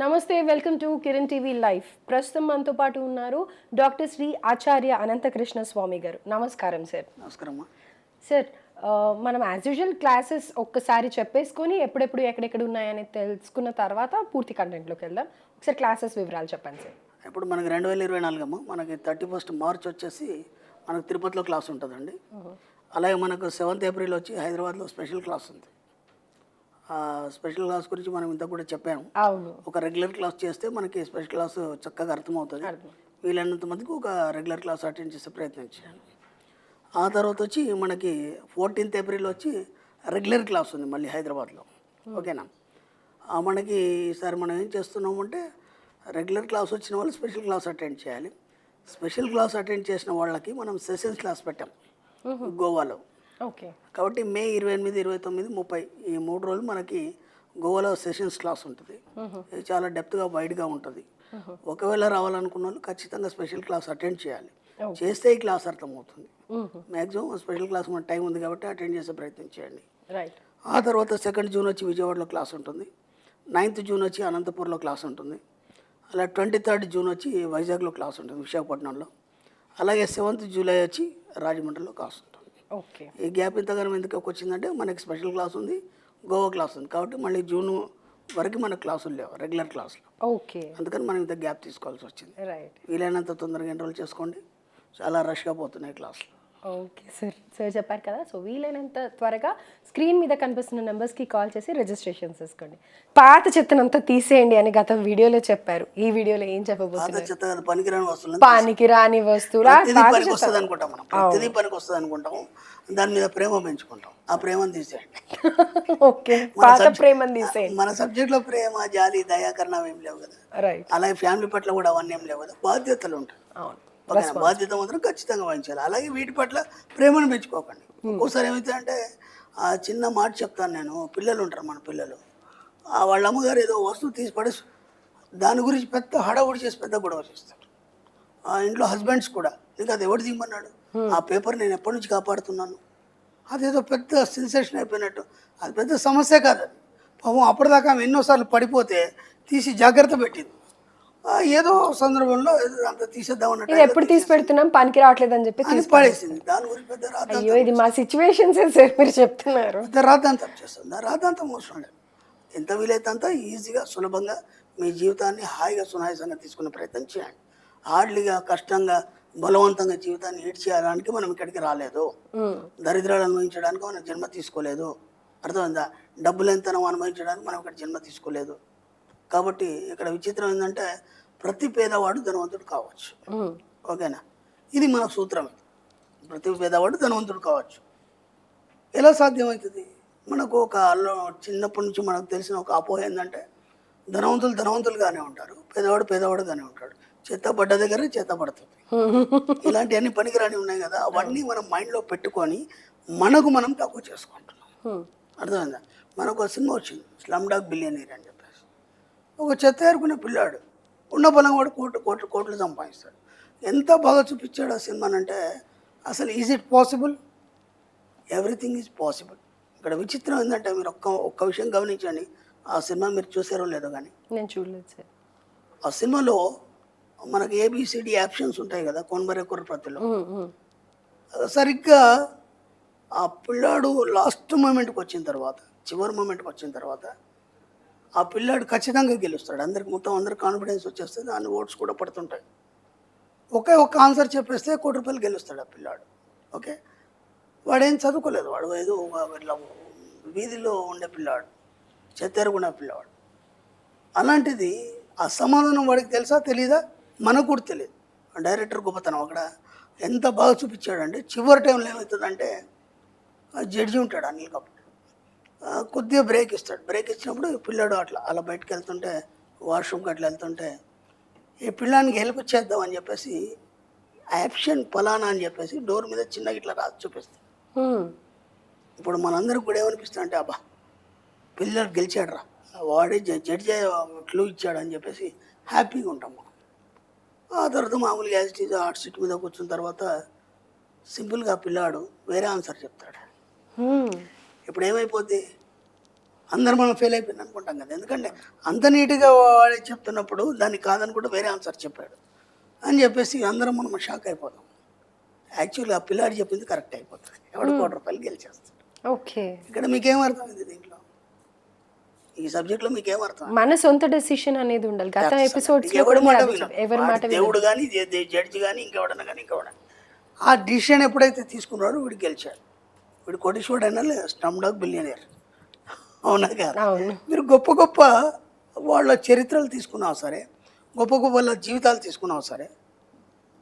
నమస్తే welcome to Kiran TV live ప్రస్తుతం మనతో పాటు ఉన్నారు డాక్టర్ శ్రీ ఆచార్య అనంతకృష్ణ స్వామి గారు. నమస్కారం సార్. నమస్కారం సార్ మనం యాజ్ యూజువల్ క్లాసెస్ ఒక్కసారి చెప్పేసుకొని ఎప్పుడెప్పుడు ఎక్కడెక్కడ ఉన్నాయని తెలుసుకున్న తర్వాత పూర్తి కంటెంట్లోకి వెళ్దాం. ఒకసారి క్లాసెస్ వివరాలు చెప్పండి సార్. ఇప్పుడు మనకి రెండు వేల ఇరవై నాలుగు అమ్మ మనకి థర్టీ ఫస్ట్ మార్చ్ వచ్చేసి మనకు తిరుపతిలో క్లాస్ ఉంటుందండి. అలాగే మనకు సెవెంత్ ఏప్రిల్ వచ్చి హైదరాబాద్లో స్పెషల్ క్లాస్ ఉంది. స్పెషల్ క్లాస్ గురించి మనం ఇంత కూడా చెప్పాము. అవును. ఒక రెగ్యులర్ క్లాస్ చేస్తే మనకి స్పెషల్ క్లాస్ చక్కగా అర్థమవుతుంది. వీలైనంత మందికి ఒక రెగ్యులర్ క్లాస్ అటెండ్ చేసే ప్రయత్నం చేయాలి. ఆ తర్వాత వచ్చి మనకి ఫోర్టీన్త్ ఏప్రిల్ వచ్చి రెగ్యులర్ క్లాస్ ఉంది మళ్ళీ హైదరాబాద్లో. ఓకేనా? మనకి ఈసారి మనం ఏం చేస్తున్నాము అంటే రెగ్యులర్ క్లాస్ వచ్చిన వాళ్ళు స్పెషల్ క్లాస్ అటెండ్ చేయాలి. స్పెషల్ క్లాస్ అటెండ్ చేసిన వాళ్ళకి మనం సెషన్స్ క్లాస్ పెట్టాం. గోవాలో. ఓకే. కాబట్టి మే ఇరవై ఎనిమిది ఇరవై తొమ్మిది ముప్పై ఈ మూడు రోజులు మనకి గోవాలో సెషన్స్ క్లాస్ ఉంటుంది. ఇది చాలా డెప్త్గా వైడ్గా ఉంటుంది. ఒకవేళ రావాలనుకున్న వాళ్ళు ఖచ్చితంగా స్పెషల్ క్లాస్ అటెండ్ చేయాలి. చేస్తే ఈ క్లాస్ అర్థమవుతుంది. మ్యాక్సిమం స్పెషల్ క్లాస్ మన టైం ఉంది కాబట్టి అటెండ్ చేసే ప్రయత్నం చేయండి. ఆ తర్వాత సెకండ్ జూన్ వచ్చి విజయవాడలో క్లాస్ ఉంటుంది. నైన్త్ జూన్ వచ్చి అనంతపూర్లో క్లాస్ ఉంటుంది. అలా ట్వంటీ థర్డ్ జూన్ వచ్చి వైజాగ్లో క్లాస్ ఉంటుంది విశాఖపట్నంలో. అలాగే సెవెంత్ జూలై వచ్చి రాజమండ్రిలో క్లాస్ ఉంటుంది. ఈ గ్యాప్ ఇంతగానం ఎందుకు వచ్చిందంటే మనకి స్పెషల్ క్లాస్ ఉంది గోవా క్లాస్ ఉంది కాబట్టి మళ్ళీ జూన్ వరకు మనకు క్లాసులు లేవు రెగ్యులర్ క్లాసులు. ఓకే. అందుకని మనం ఇంత గ్యాప్ తీసుకోవాల్సి వచ్చింది. రైట్. వీలైనంత తొందరగా ఎన్రోల్ చేసుకోండి. చాలా రష్గా పోతున్నాయి క్లాసులు. Okay sir. సార్ చెప్పారు కదా సో వీలైనంత త్వరగా స్క్రీన్ మీద కనిపిస్తున్న నెంబర్స్కి కాల్ చేసి రిజిస్ట్రేషన్ చేసుకోండి. పాత చెత్తనంతా తీసేయండి అని గత వీడియోలో చెప్పారు. ఈ వీడియోలో ఏం చెప్పబోతున్నారు? పనికిరాని వస్తువులు పానికి రాని వస్తువుల? ప్రతిదీ పనికి వస్తుంది అనుకుంటాం మనం. ప్రతిదీ పనికి వస్తుంది అనుకుంటాం. దాని మీద ప్రేమ పెంచుకుంటాం. ఆ ప్రేమను తీసేయండి. ఓకే. పాత ప్రేమని తీసేయండి. మన సబ్జెక్ట్లో ప్రేమ జాలి దయాకరణం ఏం లేవు కదా. రైట్ అలాగే ఫ్యామిలీ పట్ల కూడా అవన్నీ ఏం లేవు కదా. బాధ్యతలు ఉంటాయి. అవును. బాధ్యత మాత్రం ఖచ్చితంగా వహించాలి. అలాగే వీటి పట్ల ప్రేమను పెంచుకోకండి. ఒక్కోసారి ఏమైతే అంటే ఆ చిన్న మాట చెప్తాను నేను పిల్లలు ఉంటారు మన పిల్లలు. ఆ వాళ్ళ అమ్మగారు ఏదో వస్తువు తీసి పడేసి దాని గురించి పెద్ద హడావుడి చేసి పెద్ద గొడవ చేస్తారు. ఆ ఇంట్లో హస్బెండ్స్ కూడా నీకు అది ఎవడు దిమ్మన్నాడు ఆ పేపర్ నేను ఎప్పటి నుంచి కాపాడుతున్నాను? అదేదో పెద్ద సెన్సేషన్ అయిపోయినట్టు అది పెద్ద సమస్య కాదు పాపం అప్పటిదాకా ఆమె ఎన్నోసార్లు పడిపోతే తీసి జాగ్రత్త పెట్టింది. ఏదో సందర్భంలో అంత తీసేద్దాం అన్నట్టు ఇది ఎప్పుడు తీసి పెడుతున్నాం? పనికి రావట్లేదు అని చెప్పి అది పడేసింది. దాని గురించి పెద్ద రాత అయ్యో ఇది మా సిచ్యువేషన్స్ సార్ మీరు చెప్తున్నారు. పెద్ద రాతాంతం చేస్తుంది ఆ రాతాంతం అవసరం లేదు. ఎంత వీలైతే అంత ఈజీగా సులభంగా మీ జీవితాన్ని హాయిగా సునాయాసంగా తీసుకునే ప్రయత్నం చేయండి. హార్డ్లీగా కష్టంగా బలవంతంగా జీవితాన్ని ఈడ్ చేయడానికి మనం ఇక్కడికి రాలేదు. దరిద్రాలు అనుభవించడానికి మనం జన్మ తీసుకోలేదు. అర్థమైందా? డబ్బులు ఎంతనో అనుభవించడానికి మనం ఇక్కడ జన్మ తీసుకోలేదు. కాబట్టి ఇక్కడ విచిత్రం ఏంటంటే ప్రతి పేదవాడు ధనవంతుడు కావచ్చు. ఓకేనా? ఇది మన సూత్రం ప్రతి పేదవాడు ధనవంతుడు కావచ్చు. ఎలా సాధ్యమవుతుంది? మనకు ఒక చిన్నప్పటి నుంచి మనకు తెలిసిన ఒక అపోహ ఏంటంటే ధనవంతులు ధనవంతులుగానే ఉంటారు. పేదవాడు పేదవాడుగానే ఉంటాడు. చెత్త పడ్డ దగ్గర చెత్త పడుతుంది. ఇలాంటివన్నీ పనికిరాని ఉన్నాయి కదా అవన్నీ మనం మైండ్లో పెట్టుకొని మనకు మనం తక్కువ చేసుకుంటున్నాం. అర్థమైందా? మనకు ఒక సినిమా వచ్చింది స్లమ్ డాగ్ బిలియనీర్ అని ఒక చెత్త ఏరుకునే పిల్లాడు. ఉన్న బలం కూడా కోట్లు కోట్లు కోట్లు సంపాదిస్తాడు. ఎంత బాగా చూపించాడు ఆ సినిమానంటే అసలు is it possible everything is possible ఇక్కడ విచిత్రం ఏంటంటే మీరు ఒక్క ఒక్క విషయం గమనించండి. ఆ సినిమా మీరు చూసారో లేదో కానీ. నేను చూడలేదు సార్. ఆ సినిమాలో మనకి ఏబిసిడి ఆప్షన్స్ ఉంటాయి కదా కొనబరే కుర్రపతిలో సరిగ్గా ఆ పిల్లాడు లాస్ట్ మూమెంట్కి వచ్చిన తర్వాత చివరి మూమెంట్కి వచ్చిన తర్వాత ఆ పిల్లాడు ఖచ్చితంగా గెలుస్తాడు. అందరికి మొత్తం అందరికి కాన్ఫిడెన్స్ వచ్చేస్తుంది. దాని ఓట్స్ కూడా పడుతుంటాయి. ఒకే ఒక్క ఆన్సర్ చెప్పేస్తే కోటి రూపాయలు గెలుస్తాడు ఆ పిల్లాడు. ఓకే? వాడేం చదువుకోలేదు. వాడు ఏదో ఇట్లా వీధిలో ఉండే పిల్లాడు. చెత్తెరుగుండే పిల్లవాడు. అలాంటిది ఆ సమాధానం వాడికి తెలుసా తెలీదా? మనకు కూడా తెలియదు డైరెక్టర్ గొప్పతనం అక్కడ ఎంత బాగా చూపించాడంటే చివరి టైంలో ఏమవుతుందంటే ఆ జడ్జి ఉంటాడు అనిల్ కపూర్. కొద్దిగా బ్రేక్ ఇస్తాడు. బ్రేక్ ఇచ్చినప్పుడు పిల్లాడు అట్లా అలా బయటకు వెళ్తుంటే వాష్రూమ్కి అట్లా వెళ్తుంటే ఈ పిల్లానికి హెల్ప్ చేద్దాం అని చెప్పేసి యాప్షన్ ఫలానా అని చెప్పేసి డోర్ మీద చిన్నగా ఇట్లా రాసి చూపిస్తాడు. ఉమ్, ఇప్పుడు మనందరికి కూడా ఏమనిపిస్తుంది అంటే అబ్బా పిల్లలు గెలిచాడు రా వాడే జడ్జి క్లూ ఇచ్చాడు అని చెప్పేసి హ్యాపీగా ఉంటాం మనం. ఆ తర్వాత మామూలుగా యాజ్ ఇట్ హార్ట్ సీట్ మీద కూర్చున్న తర్వాత సింపుల్గా పిల్లాడు వేరే ఆన్సర్ చెప్తాడు. ఇప్పుడు ఏమైపోద్ది అందరు మనం ఫెయిల్ అయిపోయింది అనుకుంటాం కదా. ఎందుకంటే అంత నీట్గా వాడే చెప్తున్నప్పుడు దాన్ని కాదనుకుంటే వేరే ఆన్సర్ చెప్పాడు. అని చెప్పేసి అందరం మనం షాక్ అయిపోతాం. యాక్చువల్గా ఆ పిల్లాడు చెప్పింది కరెక్ట్ అయిపోతుంది. ఎవడు కోటి రూపాయలు గెలిచేస్తాడు. ఓకే. ఇక్కడ మీకేం అర్థమైంది దీంట్లో? ఈ సబ్జెక్ట్లో మీకేం అర్థం మన సొంత డెసిషన్ అనేది ఉండాలి. గత ఎపిసోడ్స్ ఎవరి కూడా మాట ఎవరి మాట దేవుడు కానీ జడ్జి కానీ ఇంకెవడన్నా కానీ ఇంకెవడన్నా. ఆ డిసిషన్ ఎప్పుడైతే తీసుకున్నాడో వీడు గెలిచాడు. వీడు కోటీశ్వరుడు అయినా లేదు. Slum dog billionaire. అవునా కాదు? మీరు గొప్ప గొప్ప వాళ్ళ చరిత్రలు తీసుకున్నా సరే గొప్ప గొప్ప వాళ్ళ జీవితాలు తీసుకున్నా సరే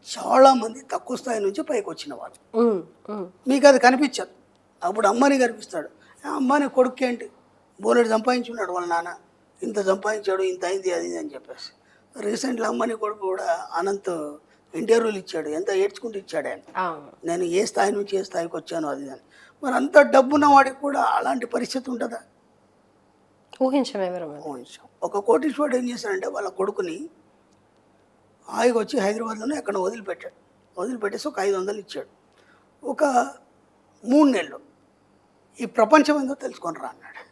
చాలామంది తక్కువ స్థాయి నుంచి పైకి వచ్చిన వాళ్ళు. మీకు అది కనిపించదు. అప్పుడు అమ్మని కనిపిస్తాడు. అమ్మని కొడుకు ఏంటి? బోలెడు సంపాదించున్నాడు వాళ్ళ నాన్న. ఇంత సంపాదించాడు ఇంత అయింది అది అని చెప్పేసి. రీసెంట్లీ అమ్మని కొడుకు కూడా అనంత్ ఇంటర్వ్యూలు ఇచ్చాడు ఎంత ఏడ్చుకుంటూ ఇచ్చాడు ఆయన. నేను ఏ స్థాయి నుంచి ఏ స్థాయికి వచ్చాను అది అని. మరి అంత డబ్బున్న వాడికి కూడా అలాంటి పరిస్థితి ఉంటుందా ఊహించం ఊహించాం. ఒక కోటీశ్వరుడు ఏం చేశాడంటే వాళ్ళ కొడుకుని హాయిగా వచ్చి హైదరాబాద్లోనే ఎక్కడ వదిలిపెట్టాడు. వదిలిపెట్టేసి ఒక ఐదు వందలు ఇచ్చాడు. ఒక మూడు నెలలు. ఈ ప్రపంచం ఏందో తెలుసుకొని రా అన్నాడు.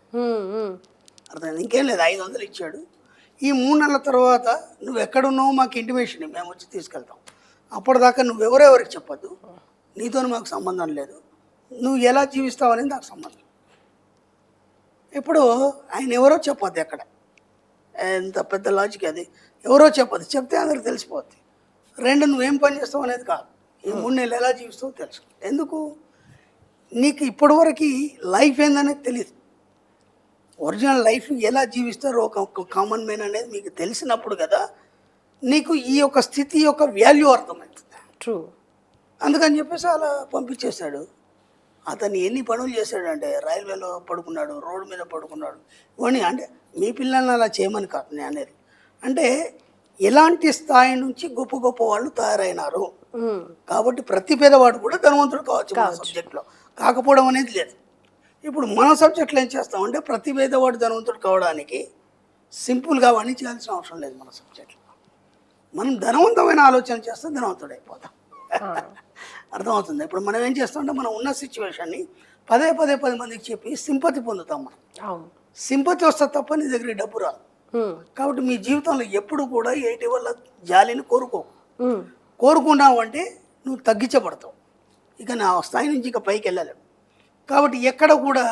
అర్థమైంది? ఇంకేం లేదు ఐదు వందలు ఇచ్చాడు. ఈ మూడు నెలల తర్వాత నువ్వు ఎక్కడున్నావో మాకు ఇంటిమేషన్ మేము వచ్చి తీసుకెళ్తాం. అప్పటిదాకా నువ్వు ఎవరెవరికి చెప్పొద్దు. నీతో మాకు సంబంధం లేదు. నువ్వు ఎలా జీవిస్తావు అనేది నాకు సంబంధం ఇప్పుడు ఆయన ఎవరో చెప్పొద్దు ఎక్కడ. ఎంత పెద్ద లాజిక్ అది. ఎవరో చెప్పొద్దు. చెప్తే అందరికి తెలిసిపోద్ది. రెండు నువ్వేం పని చేస్తావు అనేది కాదు. ఈ మూడు నెలలు ఎలా జీవిస్తావో తెలుసు. ఎందుకు? నీకు ఇప్పటివరకు లైఫ్ ఏందనేది తెలియదు ఒరిజినల్ లైఫ్ ఎలా జీవిస్తారో ఒక కామన్ మ్యాన్ అనేది మీకు తెలిసినప్పుడు కదా నీకు ఈ యొక్క స్థితి యొక్క వాల్యూ అర్థమవుతుంది. ట్రూ అందుకని చెప్పేసి అలా పంపించేశాడు. అతను ఎన్ని పనులు చేశాడంటే రైల్వేలో పడుకున్నాడు రోడ్డు మీద పడుకున్నాడు. ఇవన్నీ అంటే మీ పిల్లల్ని అలా చేయమని కాదు నేను అనేది. అంటే ఎలాంటి స్థాయి నుంచి గొప్ప గొప్ప వాళ్ళు తయారైనారు. కాబట్టి ప్రతి పేదవాడు కూడా ధనవంతుడు కావచ్చు మన సబ్జెక్ట్లో కాకపోవడం అనేది లేదు. ఇప్పుడు మన సబ్జెక్ట్లో ఏం చేస్తామంటే ప్రతి పేదవాడు ధనవంతుడు కావడానికి సింపుల్గా అవన్నీ చేయాల్సిన అవసరం లేదు మన సబ్జెక్ట్లో మనం ధనవంతమైన ఆలోచన చేస్తే ధనవంతుడు అయిపోతాం అర్థమవుతుంది? ఇప్పుడు మనం ఏం చేస్తామంటే మనం ఉన్న సిచ్యువేషన్ని పదే పదే పది మందికి చెప్పి సింపతి పొందుతాం మనం. సింపతి వస్తే తప్ప నీ దగ్గర డబ్బు రాదు. కాబట్టి మీ జీవితంలో ఎప్పుడు కూడా ఏటి వల్ల జాలిని కోరుకో కోరుకున్నావు అంటే నువ్వు తగ్గించబడతావు. ఇక నా స్థాయి నుంచి ఇక పైకి వెళ్ళలేవు. కాబట్టి ఎక్కడ కూడా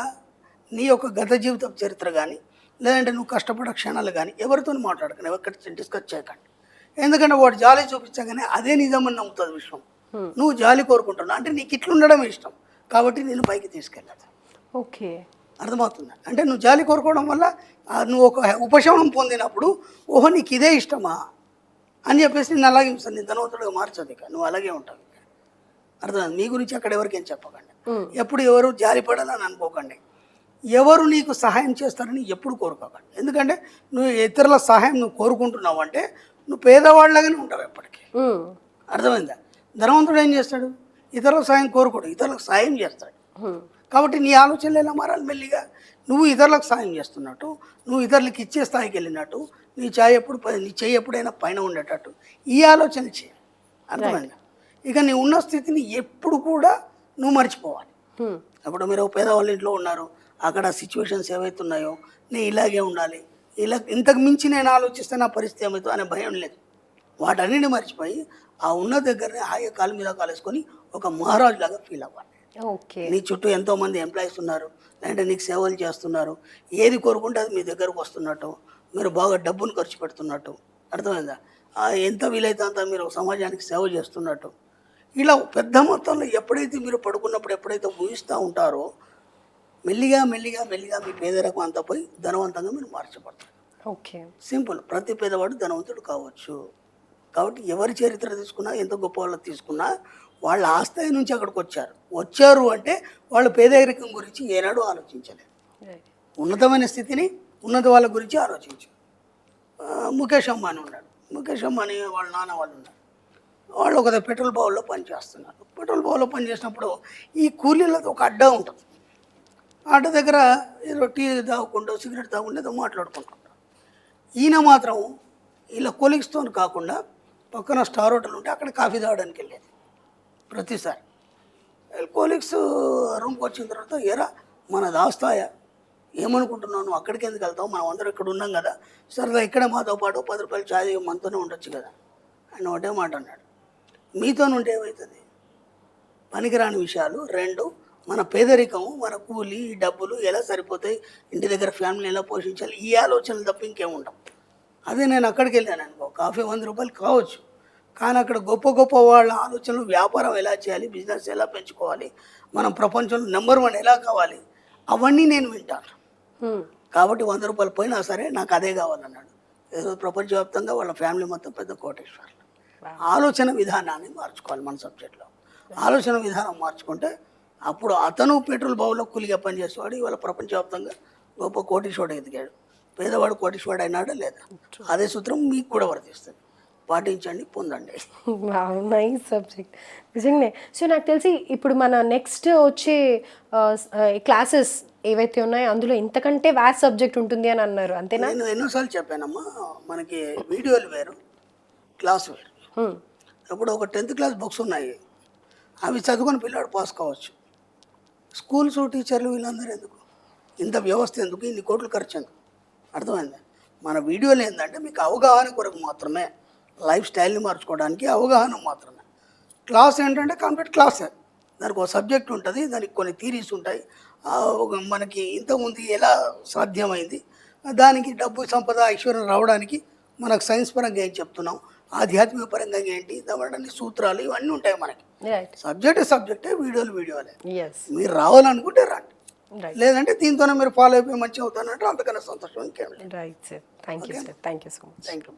నీ యొక్క గత జీవితం చరిత్ర కానీ లేదంటే నువ్వు కష్టపడే క్షణాలు కానీ ఎవరితో మాట్లాడకండి ఎవరికైతే డిస్కస్ చేయకండి. ఎందుకంటే వాడు జాలి చూపించగానే అదే నిజమని నమ్ముతుంది విశ్వం. నువ్వు జాలి కోరుకుంటున్నావు. అంటే నీకు ఇట్లుండడం ఇష్టం. కాబట్టి నేను పైకి తీసుకెళ్ళాలి. ఓకే. అర్థమవుతుంది? అంటే నువ్వు జాలి కోరుకోవడం వల్ల నువ్వు ఒక ఉపశమనం పొందినప్పుడు ఓహో నీకు ఇదే ఇష్టమా? అని చెప్పేసి నేను అలాగే ఇస్తాను నేను ధనవంతుడిగా మార్చదు ఇక. నువ్వు అలాగే ఉంటావు ఇక. అర్థమైంది? మీ గురించి అక్కడ ఎవరికేం చెప్పకండి. ఎప్పుడు ఎవరు జాలి పడాలని అనుకోకండి. ఎవరు నీకు సహాయం చేస్తారని ఎప్పుడు కోరుకోకండి. ఎందుకంటే నువ్వు ఇతరుల సహాయం నువ్వు కోరుకుంటున్నావు అంటే నువ్వు పేదవాళ్ళగానే ఉంటావు ఎప్పటికీ. అర్థమైందా? ధనవంతుడు ఏం చేస్తాడు? ఇతరుల సాయం కోరుకోడు ఇతరులకు సాయం చేస్తాడు. కాబట్టి నీ ఆలోచనలు ఎలా మారాలి మెల్లిగా? నువ్వు ఇతరులకు సాయం చేస్తున్నట్టు నువ్వు ఇతరులకు ఇచ్చే స్థాయికి వెళ్ళినట్టు నీ చాయ్ ఎప్పుడు నీ చెయ్యి ఎప్పుడైనా పైన ఉండేటట్టు ఈ ఆలోచన చేయి. అర్థమైందా? ఇక నీ ఉన్న స్థితిని ఎప్పుడు కూడా నువ్వు మర్చిపోవాలి. ఉమ్, ఇప్పుడు మీరు పేదవాళ్ళ ఇంట్లో ఉన్నారు అక్కడ సిచ్యువేషన్స్ ఏవైతున్నాయో నేను ఇలాగే ఉండాలి ఇలా ఇంతకు మించి నేను ఆలోచిస్తే నా పరిస్థితి ఏమవుతుందో అనే భయం లేదు. వాటన్నిటిని మర్చిపోయి ఆ ఉన్న దగ్గరనే హాయిగా కాలు మీద కాలేసుకొని ఒక మహారాజు లాగా ఫీల్ అవ్వాలి. ఓకే. నీ చుట్టూ ఎంతోమంది ఎంప్లాయీస్ ఉన్నారు. లేదంటే నీకు సేవలు చేస్తున్నారు. ఏది కోరుకుంటే అది మీ దగ్గరకు వస్తున్నట్టు మీరు బాగా డబ్బును ఖర్చు పెడుతున్నట్టు. అర్థమైందా? ఎంత వీలైతే అంత మీరు సమాజానికి సేవ చేస్తున్నట్టు. ఇలా పెద్ద మొత్తంలో ఎప్పుడైతే మీరు పడుకున్నప్పుడు ఎప్పుడైతే ఊహిస్తూ ఉంటారో మెల్లిగా మెల్లిగా మెల్లిగా మీ పేదరికం అంతా పోయి ధనవంతంగా మీరు మార్చబడతారు. ఓకే. సింపుల్. ప్రతి పేదవాడు ధనవంతుడు కావచ్చు. కాబట్టి ఎవరి చరిత్ర తీసుకున్నా ఎంత గొప్ప వాళ్ళకి తీసుకున్నా వాళ్ళ ఆస్థాయి నుంచి అక్కడికి వచ్చారు. వచ్చారు అంటే వాళ్ళు పేదరికం గురించి ఏనాడు ఆలోచించలేదు. ఉన్నతమైన స్థితిని ఉన్నత వాళ్ళ గురించి ఆలోచించారు ఆ, ముఖేష్ అంబానీ ఉన్నాడు. ముఖేష్ అంబానీ వాళ్ళ నాన్న వాళ్ళు ఉన్నారు. వాళ్ళు ఒక పెట్రోల్ బావుల్లో పనిచేస్తున్నారు. పెట్రోల్ బావుల్లో పనిచేసినప్పుడు ఈ కూలీలతో ఒక అడ్డా ఉంటుంది. ఆట దగ్గర ఏదో టీ తాగుకుంటూ సిగరెట్ తాగుకుంటూ ఏదో మాట్లాడుకుంటుంటారు ఈయన మాత్రం ఇలా కొలిగ్స్తో కాకుండా పక్కన స్టార్ హోటల్ ఉంటే అక్కడ కాఫీ తాగడానికి వెళ్ళేది ప్రతిసారి. కోలిక్స్ రూమ్కి వచ్చిన తర్వాత ఎరా మన దాస్తాయా ఏమనుకుంటున్నావు? నువ్వు అక్కడికి ఎందుకు వెళ్తావు? మనం అందరం ఇక్కడ ఉన్నాం కదా. సరదా ఇక్కడ మాతో పాటు పది రూపాయలు ఛాయ్ మనతోనే ఉండొచ్చు కదా ఆయన ఒకటే మాట అన్నాడు. మీతో ఉంటే ఏమవుతుంది పనికిరాని విషయాలు రెండు మన పేదరికము మన కూలి డబ్బులు ఎలా సరిపోతాయి ఇంటి దగ్గర ఫ్యామిలీ ఎలా పోషించాలి ఈ ఆలోచనలు తప్ప ఇంకేముంటాం అదే నేను అక్కడికి వెళ్ళాను అనుకో కాఫీ వంద రూపాయలు కావచ్చు. కానీ అక్కడ గొప్ప గొప్ప వాళ్ళ ఆలోచనలు వ్యాపారం ఎలా చేయాలి బిజినెస్ ఎలా పెంచుకోవాలి మనం ప్రపంచంలో నెంబర్ వన్ ఎలా కావాలి అవన్నీ నేను వింటాను. కాబట్టి వంద రూపాయలు పోయినా సరే నాకు అదే కావాలన్నాడు. ఏదో ప్రపంచవ్యాప్తంగా వాళ్ళ ఫ్యామిలీ మొత్తం పెద్ద కోటేశ్వర్లు. ఆలోచన విధానాన్ని మార్చుకోవాలి మన సబ్జెక్ట్లో. ఆలోచన విధానం మార్చుకుంటే అప్పుడు అతను పెట్రోల్ బావులో కూలిగా పనిచేసేవాడు ఇవాళ ప్రపంచవ్యాప్తంగా గొప్ప కోటీశ్వరుడు ఎదిగాడు. పేదవాడు కోటీశ్వరుడు అయినాడా లేదా? అదే సూత్రం మీకు కూడా వర్తిస్తుంది. పాటించండి పొందండి. Nice subject. నిజంగానే. సో నాకు తెలిసి ఇప్పుడు మన నెక్స్ట్ వచ్చే క్లాసెస్ ఏవైతే ఉన్నాయో అందులో ఇంతకంటే వ్యాస్ సబ్జెక్ట్ ఉంటుంది అని అన్నారు అంతేనా? నేను ఎన్నోసార్లు చెప్పానమ్మా మనకి వీడియోలు వేరు క్లాస్ వేరు. హ్మ్. ఇప్పుడు ఒక టెన్త్ క్లాస్ బుక్స్ ఉన్నాయి. అవి చదువుకొని పిల్లాడు పాస్ కావచ్చు. స్కూల్స్ టీచర్లు వీళ్ళందరూ ఎందుకు? ఇంత వ్యవస్థ ఎందుకు? ఇన్ని కోట్లు ఖర్చు ఎందుకు? అర్థమైంది? మన వీడియోలు ఏంటంటే మీకు అవగాహన కొరకు మాత్రమే లైఫ్ స్టైల్ని మార్చుకోవడానికి అవగాహన మాత్రమే. క్లాస్ ఏంటంటే కంప్లీట్ క్లాసే. దానికి ఒక సబ్జెక్ట్ ఉంటుంది దానికి కొన్ని థీరీస్ ఉంటాయి. ఆ ఒక మనకి ఇంతకుముందు ఎలా సాధ్యమైంది? దానికి డబ్బు సంపద ఐశ్వర్యం రావడానికి మనకు సైన్స్ పరంగా ఏం చెప్తున్నాం? ఆధ్యాత్మిక పరంగా ఏంటి? దాని సూత్రాలు ఇవన్నీ ఉంటాయి మనకి. సబ్జెక్ట్ సబ్జెక్టే వీడియోలు వీడియోలే. మీరు రావాలనుకుంటే రండి. లేదంటే దీంతోనే మీరు ఫాలో అయిపోయి మంచిగా అవుతానంటే అంతకన్నా సంతోషం ఇంకేం లేదు. Right sir thank you sir thank you so much thank you